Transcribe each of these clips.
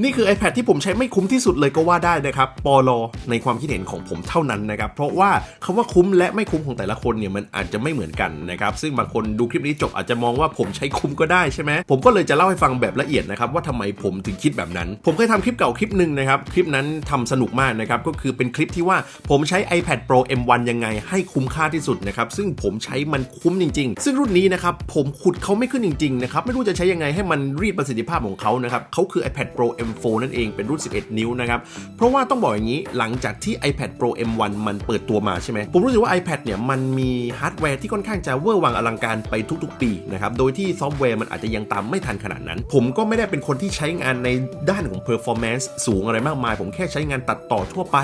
นี่คือ iPad ที่ผมใช้ไม่คุ้มที่สุดเลยก็ว่าได้นะครับปอลอในความคิดเห็นของผมเท่านั้นนะครับ เพราะว่าคำว่าคุ้มและไม่คุ้มของแต่ละคนเนี่ยมันอาจจะไม่เหมือนกันนะครับ ซึ่งบางคนดูคลิปนี้จบอาจจะมองว่าผมใช้คุ้มก็ได้ใช่ไหมผมก็เลยจะเล่าให้ฟังแบบละเอียดนะครับว่าทำไมผมถึงคิดแบบนั้น ผมเคยทำคลิปเก่าคลิปหนึ่งนะครับคลิปนั้นทำสนุกมากนะครับก็คือเป็นคลิปที่ว่าผมใช้ iPad Pro M1 ยังไงให้คุ้มค่าที่สุดนะครับซึ่งผมใช้มันคุ้มจริง ๆ ซึ่งรุ่นนี้นะครับผมขุดเขาไม่ขึ้นจริงๆนะครับไม่รู้จะใช้ยังไงให้มันรีดประสิทธิภาพของเขานะครับเขาคือ iPad Pro M4 นั่นเองเป็นรุ่น 11 นิ้วนะครับ เพราะว่าต้องบอกอย่างนี้หลังจากที่ iPad Pro M1 มันเปิดตัวมาใช่ไหมผมรู้สึกว่า iPad เนี่ยมันมีฮาร์ดแวร์ที่ค่อนข้างจะเวอร์วังอลังการไปทุกๆ ปีนะครับ โดยที่ซอฟต์แวร์มันอาจจะยังตามไม่ทันขนาดนั้น ผมก็ไม่ได้เป็นคนที่ใช้งานในด้านของ performance สูงอะไรมากมาย ผมแค่ใช้งานตัดต่อทั่วไป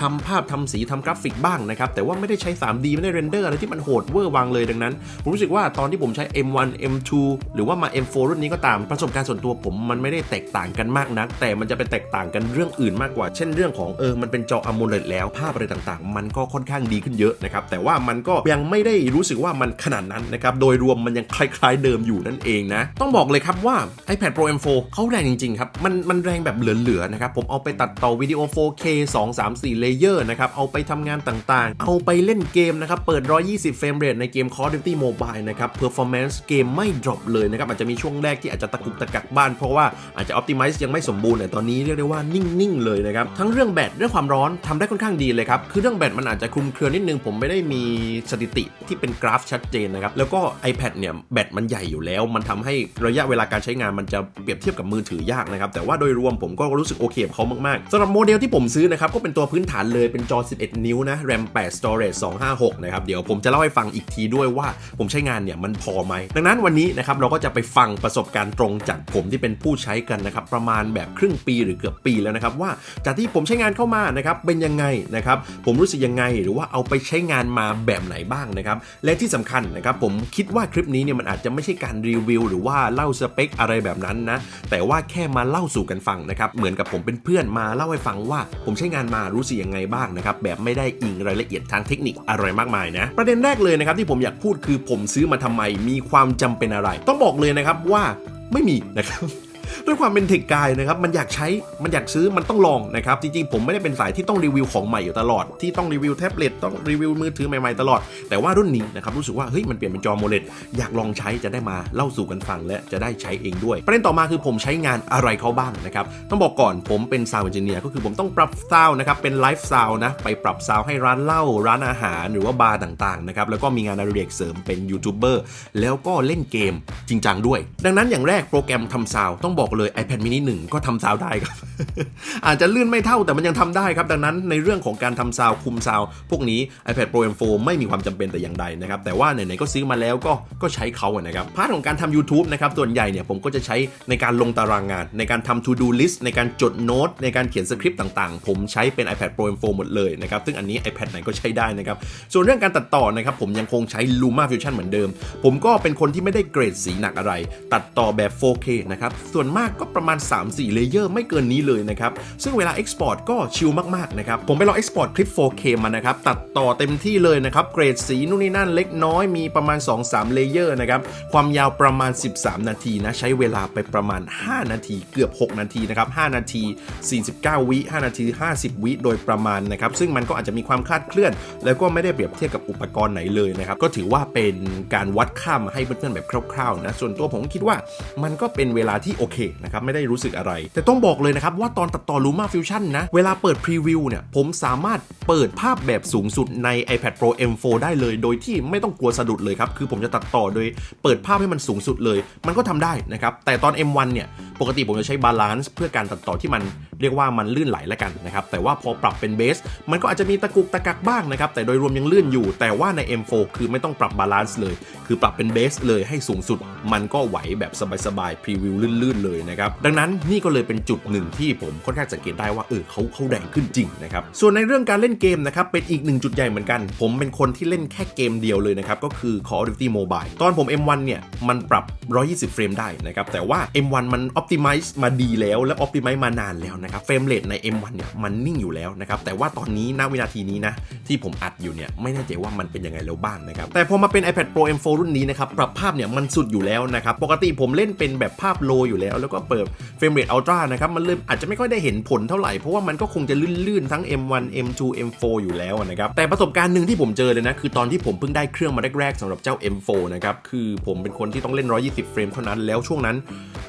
ทำภาพทำสีทำกราฟิกบ้างนะครับ แต่ว่าไม่ได้ใช้ 3D ไม่ได้เรนเดอร์อะไรที่มันโหดเวอร์วังเลยดังนั้น ผมรู้สึกว่าตอนที่ผมใช้ M1 M2 หรือว่ามา M4 รุ่นนี้ก็ตามประสบการณ์ส่วนตัวผมมันไม่ได้แตกต่างกันมากนัก แต่มันจะเป็นแตกต่างกันเรื่องอื่นมากกว่า เช่นเรื่องของเออมันเป็นจอ AMOLED แล้วภาพอะไรต่างๆ มันก็ค่อนข้างดีขึ้นเยอะนะครับแต่ว่ามันก็ยังไม่ได้รู้สึกว่ามันขนาดนั้นนะครับโดยรวมมันยังคล้ายๆเดิมอยู่นั่นเองนะต้องบอกเลยครับว่า iPad Pro M4 เขาแรงจริงๆครับมันมันแรงแบบเหลือๆนะครับผมเอาไปตัดต่อวิดีโอ 4K 2 3 4เลเยอร์นะครับเอาไปทำงานต่างๆ เอาไปเล่นเกมนะครับเปิด 120 เฟรมเรทในเกม Call of Duty Mobile นะครับ performance เกมไม่ drop เลยนะครับอาจจะมีช่วงแรกที่อาจจะตะกุกตะกักบ้านเพราะว่าอาจจะ optimize ยังไม่สมบูรณ์แต่ยตอนนี้เรียกได้ว่านิ่งๆเลยนะครับทั้งเรื่องแบตเรื่องความร้อนทำได้ค่อนข้างดีเลยครับคือเรื่องแบตมันอาจจะคลุมเครือนิดนึงผมไม่ได้มีสถิติที่เป็นกราฟชัดเจนนะครับแล้วก็ iPad เนี่ยแบตมันใหญ่อยู่แล้ว มันทำให้ระยะเวลาการใช้งานมันจะเปรียบเทียบกับมือถือยากนะครับแต่ว่าโดยรวมผมก็รู้สึกโอเคกับเขามากๆสำหรับโมเดลที่ผมซื้อนะครับก็เป็นตัวพื้นฐานเลยเป็นจอ 11 นิ้วนะ RAM 8 storage 256 นะครับเดี๋ยวผมจะเล่าให้ฟังอีกทีด้วยว่าผมใช้งานเนี่ยมันพอไหมดังนั้นวันนี้นะครับเราก็จะไปฟังประสบการณ์ตรงจากผมที่เป็นผู้ใช้กันนะครับประมาณแบบครึ่งปีหรือเกือบปีแล้วนะครับว่าจากที่ผมใช้งานเข้ามานะครับเป็นยังไงนะครับผมรู้สึกยังไงหรือว่าเอาไปใช้งานมาแบบไหนบ้างนะครับและที่สำคัญนะครับผมคิดว่าคลิปนี้เนี่ยมันอาจจะไม่ใช่การรีวิว หรือว่าเล่าสเปคอะไรแบบนั้นนะแต่ว่าแค่มาเล่าสู่กันฟังนะครับเหมือนกับผมเป็นเพื่อนมาเล่าให้ฟังว่า ผมใช้งานมารู้สึกยังไงบ้างนะครับแบบไม่ได้อิงรายละเอียดทางเทคนิคอะไรมากมายนะประเด็นแรกเลยนะครับที่ผมอยากพูดคือผมซื้อมาทำไมมีความจำเป็นอะไร ต้องบอกเลยนะครับว่าไม่มีนะครับ ด้วยความเป็นเทคกายนะครับมันอยากใช้มันอยากซื้อมันต้องลองนะครับจริงๆผมไม่ได้เป็นสายที่ต้องรีวิวของใหม่อยู่ตลอด ที่ต้องรีวิวแท็บเล็ตต้องรีวิวมือถือใหม่ๆตลอด แต่ว่ารุ่นนี้นะครับรู้สึกว่าเฮ้ยมันเปลี่ยนเป็นจอโมเลดอยากลองใช้จะได้มาเล่าสู่กันฟังและจะได้ใช้เองด้วย ประเด็นต่อมาคือผมใช้งานอะไรเขาบ้างนะครับต้องบอกก่อนผมเป็นซาวด์เอนจิเนียร์ก็คือผมต้องปรับซาวด์นะครับเป็นไลฟ์ซาวด์นะไปปรับซาวด์ให้ร้านเหล้าร้านอาหารหรือว่าบาร์ต่างๆนะครับแล้วก็มีงานอดิเรกเสริมเป็นยูทูบเบอร์แล้วก็เล่นเกมจริงจังด้วย ดังนั้นอย่างแรกโปรแกรมทำซาวด์ต้องบอกเลย iPad mini 1 ก็ทำซาวได้ครับ อาจจะลื่นไม่เท่าแต่มันยังทำได้ครับ ดังนั้นในเรื่องของการทำซาวคุมซาวพวกนี้ iPad Pro M4 ไม่มีความจำเป็นแต่อย่างใดนะครับ แต่ว่าไหนๆก็ซื้อมาแล้วก็ก็ใช้เขาอะนะครับ พาร์ทของการทำ YouTube นะครับ ส่วนใหญ่เนี่ยผมก็จะใช้ในการลงตารางงาน ในการทำ to do list ในการจดโน้ตในการเขียนสคริปต์ต่างๆ ผมใช้เป็น iPad Pro M4 หมดเลยนะครับ ซึ่งอันนี้ iPad ไหนก็ใช้ได้นะครับ ส่วนเรื่องการตัดต่อนะครับผมยังคงใช้ Luma Fusion เหมือนเดิม ผมก็เป็นคนที่ไม่ได้เกรดสีหนักอะไร ตัดต่อแบบ 4K นะครับส่วนมากก็ประมาณ 3-4 เลเยอร์ไม่เกินนี้เลยนะครับ ซึ่งเวลา Export ก็ชิลมากๆนะครับ ผมไปลอง Export คลิป 4K มานะครับ ตัดต่อเต็มที่เลยนะครับ เกรดสีนู่นนี่นั่นเล็กน้อยมีประมาณ 2-3 เลเยอร์นะครับ ความยาวประมาณ 13 นาทีนะ ใช้เวลาไปประมาณ 5 นาทีเกือบ 6 นาทีนะครับ 5 นาที 49 วิ 5 นาที 50 วิโดยประมาณนะครับ ซึ่งมันก็อาจจะมีความคลาดเคลื่อน แล้วก็ไม่ได้เปรียบเทียบกับอุปกรณ์ไหนเลยนะครับ ก็ถือว่าเป็นการวัดค่ามาให้เพื่อนๆแบบคร่าวๆนะ ส่วนตัวผมคิดว่ามันก็เป็นเวลาที่โอเคนะครับไม่ได้รู้สึกอะไร แต่ต้องบอกเลยนะครับว่าตอนตัดต่อ Luma Fusion นะ เวลาเปิดพรีวิวเนี่ยผมสามารถเปิดภาพแบบสูงสุดใน iPad Pro M4 ได้เลย โดยที่ไม่ต้องกลัวสะดุดเลยครับ คือผมจะตัดต่อโดยเปิดภาพให้มันสูงสุดเลย มันก็ทำได้นะครับ แต่ตอน M1 เนี่ยปกติผมจะใช้บาลานซ์เพื่อการตัดต่อที่มันเรียกว่ามันลื่นไหลแล้วกันนะครับ แต่ว่าพอปรับเป็นเบส มันก็อาจจะมีตะกุกตะกักบ้างนะครับ แต่โดยรวมยังลื่นอยู่ แต่ว่าใน M4 คือไม่ต้องปรับบาลานซ์เลย คือปรับเป็นเบสเลยให้สูงสุด มันก็ไหวแบบสบายๆพรีวิวลื่นๆเลยนะครับ ดังนั้นนี่ก็เลยเป็นจุดหนึ่งที่ผมค่อนข้างสังเกตได้ว่าเออเขาเขาแรงขึ้นจริงนะครับส่วนในเรื่องการเล่นเกมนะครับเป็นอีกหนึ่งจุดใหญ่เหมือนกัน ผมเป็นคนที่เล่นแค่เกมเดียวเลยนะครับก็คือ Call of Duty Mobile ตอนผม M1 เนี่ยมันปรับ 120 เฟรมได้นะครับแต่ว่า M1 มัน optimize มาดีแล้วและ optimize มานานแล้วนะครับนะครับเฟรมเรทใน M1 เนี่ยมันนิ่งอยู่แล้วนะครับแต่ว่าตอนนี้ณวินาทีนี้นะที่ผมอัดอยู่เนี่ยไม่แน่ใจว่ามันเป็นยังไงแล้วบ้างนะครับแต่พอมาเป็น iPad Pro M4 รุ่นนี้นะครับปรับภาพเนี่ยมันสุดอยู่แล้วนะครับปกติผมเล่นเป็นแบบภาพโลอยู่แล้วแล้วก็เปิดเฟรมเรทอัลตร้านะครับ มันเลยอาจจะไม่ค่อยได้เห็นผลเท่าไหร่ เพราะว่ามันก็คงจะลื่นๆ ทั้ง M1 M2 M4 อยู่แล้วนะครับ แต่ประสบการณ์หนึ่งที่ผมเจอเลยนะ คือตอนที่ผมเพิ่งได้เครื่องมาแรกๆสำหรับเจ้า M4 นะครับ คือผมเป็นคนที่ต้องเล่น 120 เฟรมเท่านั้น แล้วช่วงนั้น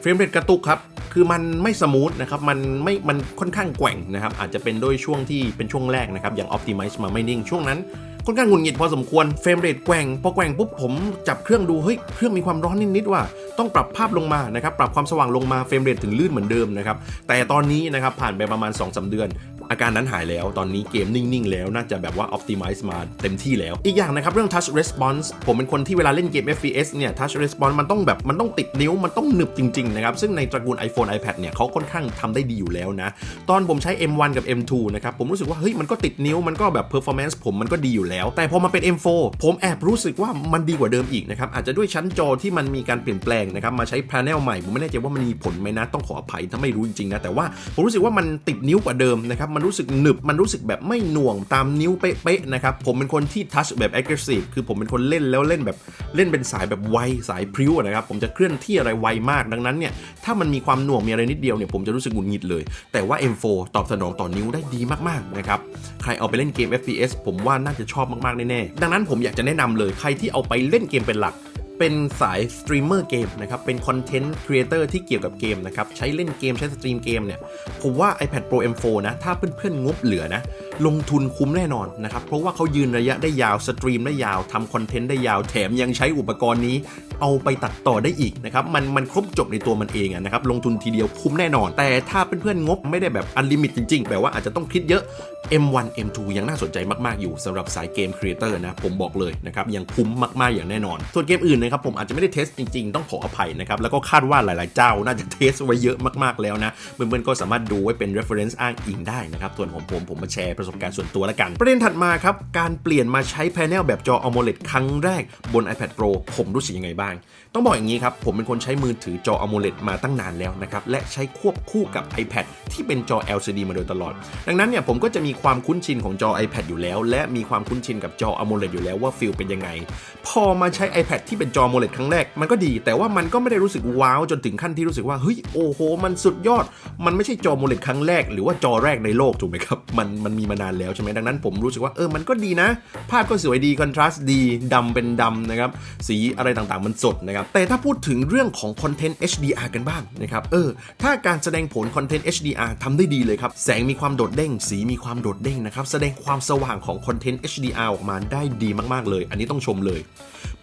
เฟรมเรทกระตุกครับ คือมันไม่สมูทนะครับ มันไม่ มันค่อนข้างแกว่งนะครับ อาจจะเป็นด้วยช่วงที่เป็นช่วงแรกนะครับอย่าง Optimize มาไม่นิ่ง ช่วงนั้น ค่อนข้างหงุดหงิดพอสมควรเฟรมเรทแกว่งพอแกว่งปุ๊บผมจับเครื่องดูเฮ้ยเครื่องมีความร้อนนิดๆว่ะต้องปรับภาพลงมานะครับปรับความสว่างลงมาเฟรมเรทถึงลื่นเหมือนเดิมนะครับแต่ตอนนี้นะครับผ่านไปประมาณ2-3เดือน อาการนั้นหายแล้ว ตอนนี้เกมนิ่ง ๆ แล้วน่าจะแบบว่า optimize มาเต็มที่แล้ว อีกอย่างนะครับเรื่อง touch response ผมเป็นคนที่เวลาเล่นเกม FPS เนี่ย touch response มันต้องแบบมันต้องติดนิ้วมันต้องหนึบจริง ๆ นะครับ ซึ่งในตระกูล iPhone iPad เนี่ยเขาค่อนข้างทำได้ดีอยู่แล้วนะ ตอนผมใช้ M1 กับ M2 นะครับผมรู้สึกว่าเฮ้ยมันก็ติดนิ้วมันก็แบบ performance ผมมันก็ดีอยู่แล้ว แต่พอมาเป็น M4 ผมแอบรู้สึกว่ามันดีกว่าเดิมอีกนะครับอาจจะด้วยชั้นจอที่มันมีการเปลี่ยนแปลงนะครับมาใช้ panel ใหม่ผมไม่แน่ใจว่ามันมีผลไหมนะต้องขออภัยถ้าไม่รู้จริงๆนะแต่ว่าผมรู้สึกว่ามันติดนิ้วกว่าเดิมนะครับมันรู้สึกหนึบ มันรู้สึกแบบไม่หน่วงตามนิ้วเป๊ะๆนะครับ ผมเป็นคนที่ touch แบบ aggressive คือผมเป็นคนเล่นแล้วเล่นแบบเล่นเป็นสายแบบไวสายพริ้วนะครับ ผมจะเคลื่อนที่อะไรไวมากดังนั้นเนี่ยถ้ามันมีความหน่วงมีอะไรนิดเดียวเนี่ยผมจะรู้สึกหงุดหงิดเลย แต่ว่า M4 ตอบสนองต่อนิ้วได้ดีมากๆนะครับใครเอาไปเล่นเกม FPS ผมว่าน่าจะชอบมากๆแน่ๆดังนั้นผมอยากจะแนะนำเลยใครที่เอาไปเล่นเกมเป็นหลัก เป็นสายสตรีมเมอร์เกมนะครับ เป็นคอนเทนต์ครีเอเตอร์ที่เกี่ยวกับเกมนะครับ ใช้เล่นเกมใช้สตรีมเกมเนี่ย ผมว่า iPad Pro M4 นะ ถ้าเพื่อนๆงบเหลือนะ ลงทุนคุ้มแน่นอนนะครับ เพราะว่าเขายืนระยะได้ยาว สตรีมได้ยาวทำคอนเทนต์ได้ยาว แถมยังใช้อุปกรณ์นี้ เอาไปตัดต่อได้อีกนะครับ มันมันครบจบในตัวมันเองนะครับ ลงทุนทีเดียวคุ้มแน่นอน แต่ถ้าเพื่อนๆงบไม่ได้แบบอันลิมิตจริงๆแบบว่าอาจจะต้องคิดเยอะ M1 M2 ยังน่าสนใจมากๆอยู่สำหรับสายเกมครีเอเตอร์นะผมบอกเลยนะครับยังคุ้มมากๆอย่างแน่นอนส่วนเกมอื่นนะครับครับผมอาจจะไม่ได้เทสจริง ๆ ต้องขออภัยนะครับแล้วก็คาดว่าหลาย ๆ เจ้าน่าจะเทสไว้เยอะมากๆแล้วนะเพื่อนๆก็สามารถดูไว้เป็น reference อ้างอิงได้นะครับส่วนของผมผมมาแชร์ประสบการณ์ส่วนตัวแล้วกัน ประเด็นถัดมาครับการเปลี่ยนมาใช้แพเนลแบบจอ AMOLED ครั้งแรกบน iPad Pro ผมรู้สึกยังไงบ้าง ต้องบอกอย่างนี้ครับผมเป็นคนใช้มือถือจอ AMOLED มาตั้งนานแล้วนะครับและใช้ควบคู่กับ iPad ที่เป็นจอ LCD มาโดยตลอด ดังนั้นเนี่ยผมก็จะมีความคุ้นชินของจอ iPad อยู่แล้ว และมีความคุ้นชินกับจอ AMOLED อยู่แล้วว่าฟิลเป็นยังไง พอมาใช้ iPad ที่เป็นจอ AMOLED ครั้งแรกมันก็ดี แต่ว่ามันก็ไม่ได้รู้สึกว้าวจนถึงขั้นที่รู้สึกว่าเฮ้ยโอ้โห มันสุดยอด มันไม่ใช่จอ AMOLED ครั้งแรก หรือว่าจอแรกในโลกถูกไหมครับมันมันมีมานานแล้วใช่ไหมดังนั้นผมรู้สึกว่าเออมันก็ดีนะ ภาพก็สวยดีคอนทราสต์ดีดำเป็นดำนะครับสีอะไรต่างๆมันสดนะครับแต่ถ้าพูดถึงเรื่องของคอนเทนต์ HDR กันบ้างนะครับเออถ้าการแสดงผลคอนเทนต์ HDR ทำได้ดีเลยครับแสงมีความโดดเด้ง สีมีความโดดเด้งนะครับแสดงความสว่างของคอนเทนต์ HDR ออกมาได้ดีมากๆเลย อันนี้ต้องชมเลย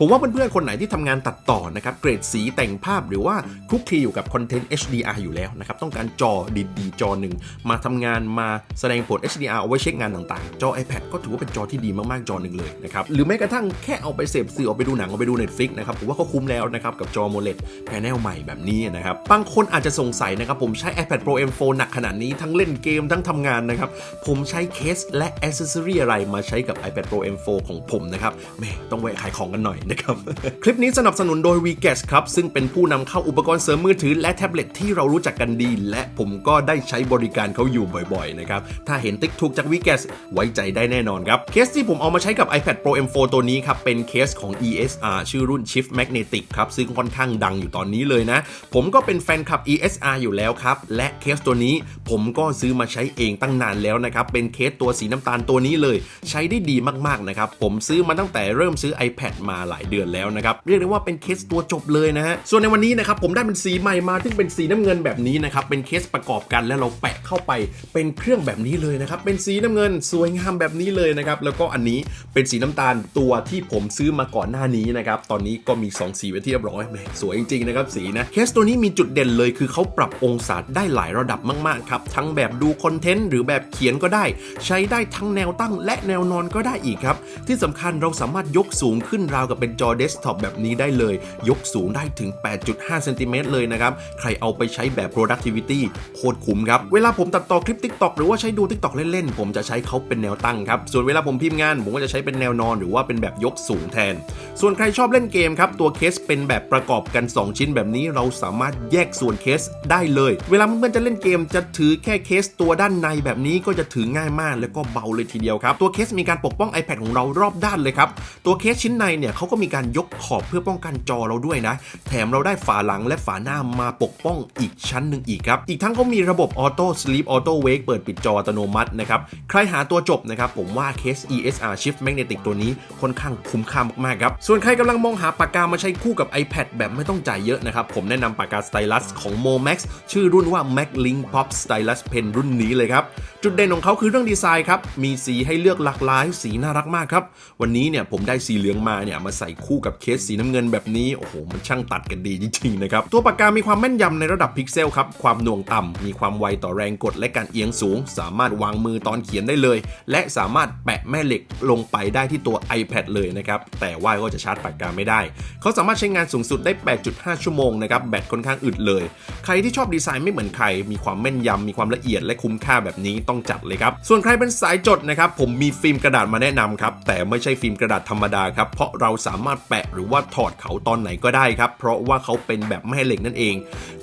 ผมว่าเพื่อนๆคนไหนที่ทำงานตัดต่อนะครับเกรดสีแต่งภาพหรือว่าคลุกคลีอยู่กับคอนเทนต์ HDR อยู่แล้วนะครับต้องการจอดีๆจอหนึ่งมาทำงานมาแสดงผล HDR เอาไว้เช็คงานต่างๆ จอ iPad ก็ถือว่าเป็นจอที่ดีมากๆจอหนึ่งเลยนะครับหรือแม้กระทั่งแค่เอาไปเสพสื่อเอาไปดูหนังเอาไปดู Netflix นะครับผมว่าก็คุ้มแล้วนะครับกับจอ AMOLED แผนลใหม่แบบนี้นะครับบางคนอาจจะสงสัยนะครับผมใช้ iPad Pro M4 หนักขนาดนี้ทั้งเล่นเกมทั้งทำงานนะครับผมใช้เคสและอ c เซสซอรีอะไรมาใช้กับ iPad Pro M4 ของผมนะครับแม่ต้องแวะขายของกันหน่อยนะครับ คลิปนี้สนับสนุนโดย v g a s ครับ ซึ่งเป็นผู้นำเข้าอุปกรณ์เสริมมือถือและแท็บเล็ตที่เรารู้จักกันดี และผมก็ได้ใช้บริการเขาอยู่บ่อยๆนะครับ ถ้าเห็นติ๊กถูกจาก v g a s ไว้ใจได้แน่นอนครับ เคสที่ผมเอามาใช้กับ iPad Pro M4 ตัวนี้ครับ เป็นเคสของ ESR ชื่อรุ่น Shift Magnetic ครับ ซึ่งค่อนข้างดังอยู่ตอนนี้เลยนะ ผมก็เป็นแฟนคลับ ESR อยู่แล้วครับ และเคสตัวนี้ผมก็ซื้อมาใช้เองตั้งนานแล้วนะครับ เป็นเคสตัวสีน้ำตาลตัวนี้เลย ใช้ได้ดีมากๆนะครับ ผมซื้อมาตั้งแต่เริ่มซื้อ iPad มาหลายเดือนแล้วนะครับ เรียกได้ว่าเป็นเคสตัวจบเลยนะฮะ ส่วนในวันนี้นะครับผมได้เป็นสีใหม่มาซึ่งเป็นสีน้ำเงินแบบนี้นะครับ เป็นเคสประกอบกันแล้วเราแปะเข้าไปเป็นเครื่องแบบนี้เลยนะครับ เป็นสีน้ำเงินสวยงามแบบนี้เลยนะครับ แล้วก็อันนี้เป็นสีน้ำตาลตัวที่ผมซื้อมาก่อนหน้านี้นะครับ ตอนนี้ก็มี 2 สีไว้ที่เรียบร้อยแหมสวยจริงๆนะครับสีนะ เคสตัวนี้มีจุดเด่นเลยคือเขาปรับองศาได้หลายระดับมากๆครับ ทั้งแบบดูคอนเทนต์หรือแบบเขียนก็ได้ ใช้ได้ทั้งแนวตั้งและแนวนอนก็ได้อีกครับ ที่สำคัญเราสามารถยกสูงขึ้นราวกับเป็นเป็นจอเดสก์ท็อปแบบนี้ได้เลย ยกสูงได้ถึง 8.5 เซนติเมตรเลยนะครับ ใครเอาไปใช้แบบ productivity โคตรคุ้มครับ เวลาผมตัดต่อคลิป TikTok หรือว่าใช้ดู TikTok เล่นๆ ผมจะใช้เขาเป็นแนวตั้งครับ ส่วนเวลาผมพิมพ์งาน ผมก็จะใช้เป็นแนวนอนหรือว่าเป็นแบบยกสูงแทน ส่วนใครชอบเล่นเกมครับตัวเคสเป็นแบบประกอบกัน 2 ชิ้นแบบนี้เราสามารถแยกส่วนเคสได้เลย เวลาเพื่อนๆจะเล่นเกมจะถือแค่เคสตัวด้านในแบบนี้ก็จะถือง่ายมากแล้วก็เบาเลยทีเดียวครับตัวเคสมีการปกป้อง iPad ของเรารอบด้านเลยครับตัวเคสชิ้นในเนี่ยเขาก็มีการยกขอบเพื่อป้องกันจอเราด้วยนะ แถมเราได้ฝาหลังและฝาหน้ามาปกป้องอีกชั้นหนึ่งอีกครับ อีกทั้งเขามีระบบ Auto Sleep Auto Wake เปิดปิดจออัตโนมัตินะครับ ใครหาตัวจบนะครับ ผมว่าเคส ESR Shift Magnetic ตัวนี้ค่อนข้างคุ้มค่ามากๆครับ ส่วนใครกำลังมองหาปากกามาใช้คู่กับ iPad แบบไม่ต้องจ่ายเยอะนะครับ ผมแนะนำปากกาสไตลัสของ Momax ชื่อรุ่นว่า Mac Link Pop Stylus Pen รุ่นนี้เลยครับ จุดเด่นของเขาคือเรื่องดีไซน์ครับ มีสีให้เลือกหลากหลายสีน่ารักมากครับ วันนี้เนี่ยผมได้สีเหลืองมาเนี่ยมาใส่คู่กับเคสสีน้ำเงินแบบนี้ โอ้โห มันช่างตัดกันดีจริงๆนะครับ ตัวปากกา มีความแม่นยำในระดับพิกเซลครับ ความหน่วงต่ำมีความไวต่อแรงกดและการเอียงสูง สามารถวางมือตอนเขียนได้เลย และสามารถแปะแม่เหล็กลงไปได้ที่ตัว iPad เลยนะครับ แต่ว่าก็จะชาร์จปากกาไม่ได้ เขาสามารถใช้งานสูงสุดได้ 8.5 ชั่วโมงนะครับ แบตค่อนข้างอึดเลย ใครที่ชอบดีไซน์ไม่เหมือนใคร มีความแม่นยำมีความละเอียดและคุ้มค่าแบบนี้ต้องจัดเลยครับ ส่วนใครเป็นสายจดนะครับ ผมมีฟิล์มกระดาษมาแนะนำครับ แต่ไม่ใช่ฟิล์มกระดาษธรรมดาครับ เพราะเราสามารถแปะหรือว่าถอดเขาตอนไหนก็ได้ครับ เพราะว่าเขาเป็นแบบแม่เหล็กนั่นเอง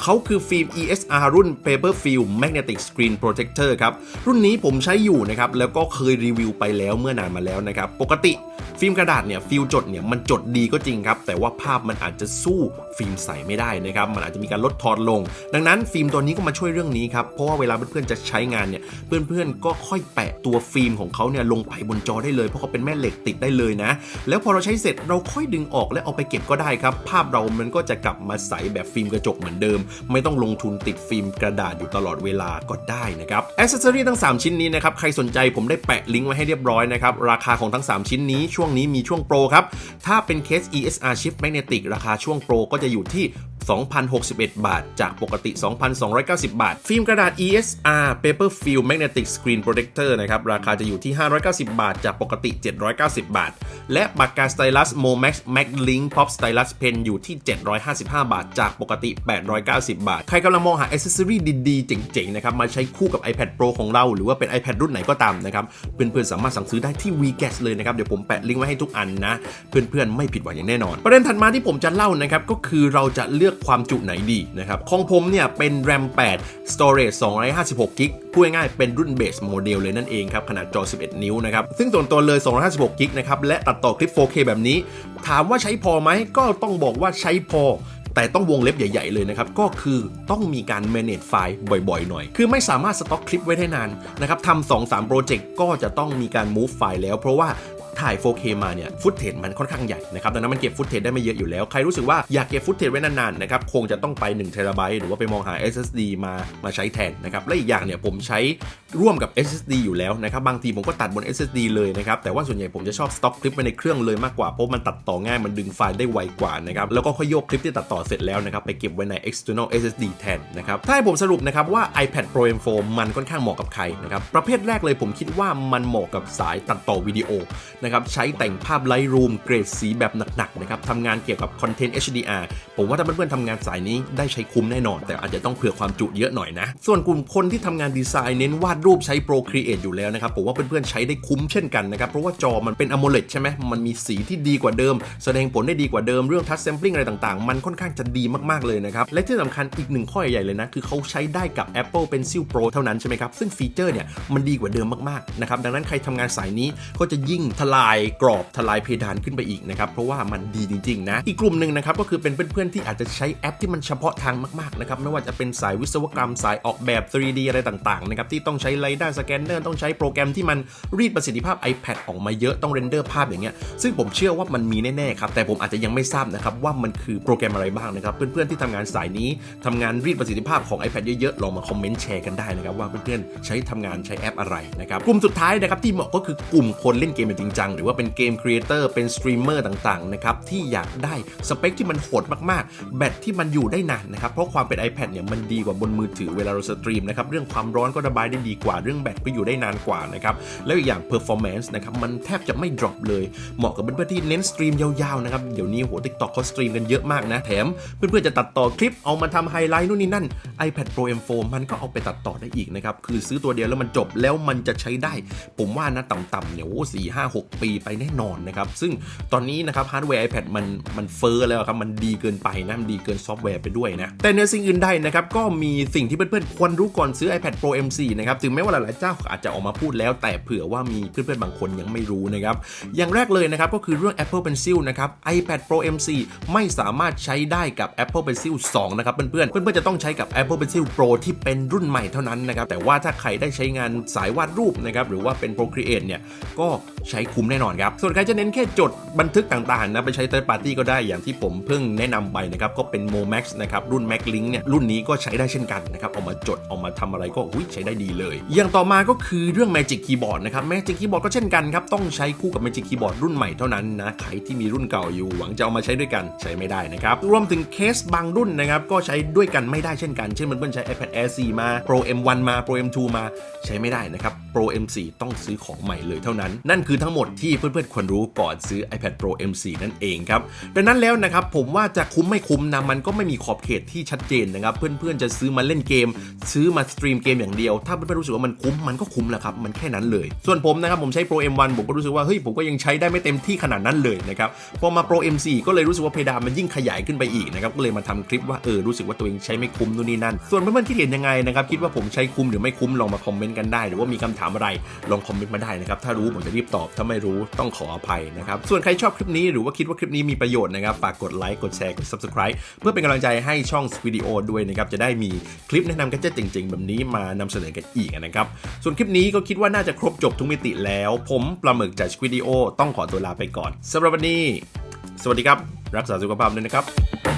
เขาคือฟิล์ม ESR รุ่น Paper Film Magnetic Screen Protector ครับ รุ่นนี้ผมใช้อยู่นะครับ แล้วก็เคยรีวิวไปแล้วเมื่อนานมาแล้วนะครับ ปกติฟิล์มกระดาษเนี่ยฟิลจดเนี่ยมันจดดีก็จริงครับ แต่ว่าภาพมันอาจจะสู้ฟิล์มใสไม่ได้นะครับ มันอาจจะมีการลดทอนลง ดังนั้นฟิล์มตัวนี้ก็มาช่วยเรื่องนี้ครับ เพราะว่าเวลาเพื่อนๆจะใช้งานเนี่ยเพื่อนๆก็ค่อยแปะตัวฟิล์มของเขาเนี่ยลงไปบนจอได้เลย เพราะเขาเป็นแม่เหล็กติดได้เลยนะ แล้วพอเราใช้เสร็จเราราค่อยดึงออกและเอาไปเก็บก็ได้ครับ ภาพเรามันก็จะกลับมาใสแบบฟิล์มกระจกเหมือนเดิม ไม่ต้องลงทุนติดฟิล์มกระดาษอยู่ตลอดเวลาก็ได้นะครับอ c เซอรี่ทั้ง 3 ชิ้นนี้นะครับ ใครสนใจผมได้แปะลิงก์ไว้ให้เรียบร้อยนะครับ ราคาของทั้ง 3 ชิ้นนี้ช่วงนี้มีช่วงโปรครับ ถ้าเป็นเคส ESR Shift Magnetic ราคาช่วงโปรก็จะอยู่ที่ 2,061 บาท จากปกติ 2,290 บาท ฟิล์มกระดาษ ESR Paper Film Magnetic Screen Protector นะครับ ราคาจะอยู่ที่ 590 บาท จากปกติ 790 บาท และปากกาสไตลัส Momax Mac Link Pop Stylus Pen อยู่ที่ 755 บาท จากปกติ 890 บาท ใครกำลังมองหาอ c เซอรี่ดี ๆ เจ๋ง ๆ นะครับ มาใช้คู่กับ iPad Pro ของเรา หรือว่าเป็น iPad รุ่นไหนก็ตามนะครับ เพื่อน ๆ สามารถสั่งซื้อได้ที่ VGas เลยนะครับ เดี๋ยวผมแปะลิงก์ไว้ให้ทุกอันนะ เพื่อน ๆ ไม่ผิดหวังอย่างแน่นอน ประเด็นถัดมาที่ผมจะเล่านะครับ ก็คือเราจะเลือกความจุไหนดีนะครับของผมเนี่ยเป็น RAM 8 Storage 256 g b พูดง่ายๆเป็นรุ่นเบสโมเดลเลยนั่นเองครับ ขนาดจอ 11 นิ้วนะครับ ซึ่งส่วนตัวเลย 256 g b นะครับ และตัดต่อคลิป 4K แบบนี้ ถามว่าใช้พอไหมก็ต้องบอกว่าใช้พอแต่ต้องวงเล็บใหญ่ ๆ เลยนะครับ ก็คือต้องมีการ manage ไฟล์บ่อย ๆ หน่อย คือไม่สามารถสต็อกคลิปไว้ได้นานนะครับทำสองสามโปรเจกต์ก็จะต้องมีการ move ไฟล์แล้ว เพราะว่า ถ่าย 4K มาเนี่ยฟุตเทจมันค่อนข้างใหญ่นะครับดังนั้นมันเก็บฟุตเทจได้ไม่เยอะอยู่แล้ว ใครรู้สึกว่าอยากเก็บฟุตเทจไว้นานๆนะครับคงจะต้องไป1 t b หรือว่าไปมองหา SSD มามาใช้แทนนะครับและอีกอย่างเนี่ยผมใช้ร่วมกับ SSD อยู่แล้วนะครับบางทีผมก็ตัดบน SSD เลยนะครับแต่ว่าส่วนใหญ่ผมจะชอบสต็อกคลิปไว้ในเครื่องเลยมากกว่าเพราะมันตัดต่อง่ายมันดึงไฟล์ได้ไวกว่านะครับแล้วก็ค่อยโยกคลิปที่ตัดต่อเสร็จแล้วนะครับไปเก็บไว้ใน external SSD แทนนะครับถ้าให้ผมสรุปนะครับว่า iPad Pro M4 มันค่อนข้างเหมาะกับใครนะครับประเภทแรกเลยผมคิดว่ามันเหมาะกับสายตัดต่อวิดีโอนะครับใช้แต่งภาพ Lightroom เกรดสีแบบหนักๆนะครับทำงานเกี่ยวกับคอนเทนต์ HDR ผมว่าถ้าเพื่อนๆทำงานสายนี้ได้ใช้คุ้มแน่นอน แต่อาจจะต้องเผื่อความจุเยอะหน่อยนะ ส่วนกลุ่มคนที่ทำงานดีไซน์เน้นวาดรูปใช้ Procreate อยู่แล้วนะครับผมว่าเพื่อนๆใช้ได้คุ้มเช่นกันนะครับเพราะว่าจอมันเป็น AMOLED ใช่ไหมมันมีสีที่ดีกว่าเดิม แสดงผลได้ดีกว่าเดิมเรื่อง Touch Sampling อะไรต่างๆ มันค่อนข้างจะดีมากๆเลยนะครับและที่สำคัญอีกหนึ่งข้อใหญ่ๆเลยนะคือเขาใช้ได้กับ Apple Pencil Pro เท่านั้นใช่ไหมครับซึ่งฟีเจอร์เนี่ยมันดีกว่าเดิมมากๆนะครับดังนั้นใครทำงานสายนี้ก็จะยิ่งทลายกรอบทลายเพดานขึ้นไปอีกนะครับเพราะว่ามันดีจริงๆนะอีกกลุ่มหนึ่งนะครับก็คือเป็นเพื่อนๆที่อาจจะใช้แอปที่มันเฉพาะทางมากๆนะครับไม่ว่าจะเป็นสายวิศวกรรมสายออกแบบ 3D อะไรต่างๆนะครับที่ต้องใช้ไลด้าสแกนเนอร์ต้องใช้โปรแกรมที่มันรีดประสิทธิภาพ iPad ออกมาเยอะต้องเรนเดอร์ภาพอย่างเงี้ยซึ่งผมเชื่อว่ามันมีแน่ๆครับแต่ผมอาจจะยังไม่ทราบนะครับว่ามันคือโปรแกรมอะไรบ้างนะครับเพื่อนๆที่ทำงานสายนี้ทำงานรีดประสิทธิภาพของ iPad เยอะๆลองมาคอมเมนต์แชร์กันได้นะครับว่าเพื่อนๆใช้ทำงานใช้แอปอะไรนะครับกลุ่มสุดท้ายนะครับที่เหมาะก็คือกลุ่มคนเล่นเกมจริงจังงๆ หรือว่าเป็นเกมครีเอเตอร์เป็นสตรีมเมอร์ต่างๆนะครับที่อยากได้สเปคที่มันโหดมากๆ แบตที่มันอยู่ได้นานนะครับเพราะความเป็น iPad เนี่ยมันดีกว่าบนมือถือเวลาเราสตรีมนะครับเรื่องความร้อนก็ระบายได้ดีกว่าเรื่องแบตก็อยู่ได้นานกว่านะครับแล้วอีกอย่าง performance นะครับมันแทบจะไม่ drop เลย เหมาะกับเพื่อนๆที่เน้นสตรีมยาวๆนะครับเดี๋ยวนี้โห TikTok เขาสตรีมกันเยอะมากนะแถมเพื่อนๆจะตัดต่อคลิปเอามาทำไฮไลท์นู่นนี่นั่น iPad Pro M4 มันก็เอาไปตัดต่อได้อีกนะครับ คือซื้อตัวเดียวแล้วมันจบแล้วมันจะใช้ได้ ผมว่านะต่ำๆเนี่ยโอ้สี่ห้าหกปีไปแน่นอนนะครับ ซึ่งตอนนี้นะครับฮาร์ดแวร์ iPad มันมันเฟอร์แล้วครับ มันดีเกินไปนะ มันดีเกินซอฟต์แวร์ไปด้วยนะ แต่ในสิ่งอื่นใดนะครับ ก็มีสิ่งที่เพื่อนๆ ควรรู้ก่อนซื้อ iPad Pro M4 นะครับ ถึงแม้ว่าหลายๆเจ้าอาจจะออกมาพูดแล้ว แต่เผื่อว่ามีเพื่อนๆ บางคนยังไม่รู้นะครับ อย่างแรกเลยนะครับก็คือเรื่อง Apple Pencil นะครับ iPad Pro M4 ไม่สามารถใช้ได้กับ Apple Pencil 2 นะครับเพื่อนๆ เพื่อนๆ จะต้องใช้กับ Apple Pencil Pro ที่เป็นรุ่นใหม่เท่านั้นนะครับ แต่ว่าถ้าใครได้ใช้งานสายวาดรูปนะครับ หรือว่าเป็น Procreate เนี่ย ก็ใช้คุ้มแน่นอนครับ ส่วนใครจะเน้นแค่จดบันทึกต่างๆนะ ไปใช้ third party ก็ได้อย่างที่ผมเพิ่งแนะนำไปนะครับ ก็เป็น Momax นะครับ รุ่น Mac Link เนี่ย รุ่นนี้ก็ใช้ได้เช่นกันนะครับเอามาจดเอามาทำอะไรก็ใช้ได้ดีเลย อย่างต่อมาก็คือเรื่อง Magic Keyboard นะครับ Magic Keyboard ก็เช่นกันครับต้องใช้คู่กับ Magic Keyboard รุ่นใหม่เท่านั้นนะใครที่มีรุ่นเก่าอยู่หวังจะเอามาใช้ด้วยกันใช้ไม่ได้นะครับรวมถึงเคสบางรุ่นนะครับก็ใช้ด้วยกันไม่ได้เช่นกันเช่นเพื่อนๆใช้ iPad Air 4 มา Pro M1 มา Pro M2 มาใช้ไม่ได้นะครับ Pro M4 ต้องซื้อของใหม่เลยเท่านั้น นั่นคือทั้งหมดที่เพื่อนๆควรรู้ก่อนซื้อ iPad Pro M4 นั่นเองครับดังนั้นแล้วนะครับผมว่าจะคุ้มไม่คุ้มนะมันก็ไม่มีขอบเขตที่ชัดเจนนะครับเพื่อนๆจะซื้อมาเล่นเกม ซื้อมาสตรีมเกมอย่างเดียว ถ้าเพื่อนๆรู้สึกว่ามันคุ้มมันก็คุ้มแหละครับมันแค่นั้นเลย ส่วนผมนะครับผมใช้ Pro M1 ผมก็รู้สึกว่าเฮ้ยผมก็ยังใช้ได้ไม่เต็มที่ขนาดนั้นเลยนะครับพอมา Pro M4 ก็เลยรู้สึกว่าเพดานมันยิ่งขยายขึ้นไปอีกนะครับก็เลยมาทำคลิปว่าเออรู้สึกว่าตัวเองใช้ไม่คุ้มนู่นนี่นั่น ส่วนเพื่อนๆคิดเห็นยังไงนะครับคิดว่าผมใช้คุ้มหรือไม่คุ้มลองมาคอมเมนต์กันได้ หรือว่ามีคำถามอะไรลองคอมเมนต์มาได้นะครับถ้ารู้ผมจะรีบตอบถ้าไม่รู้ต้องขออภัยนะครับส่วนใครชอบคลิปนี้หรือว่าคิดว่าคลิปนี้มีประโยชน์นะครับฝากกดไลค์กดแชร์กด subscribe เพื่อเป็นกำลังใจให้ช่องสวิดีโอด้วยนะครับจะได้มีคลิปแนะนำกันเจ๋งๆ แบบนี้มานำเสนอกันอีกนะครับส่วนคลิปนี้ก็คิดว่าน่าจะครบจบทุกมิติแล้ว ผมปลาหมึกจากวิดีโอต้องขอตัวลาไปก่อนสำหรับวันนี้ สวัสดีครับ รักษาสุขภาพด้วยนะครับ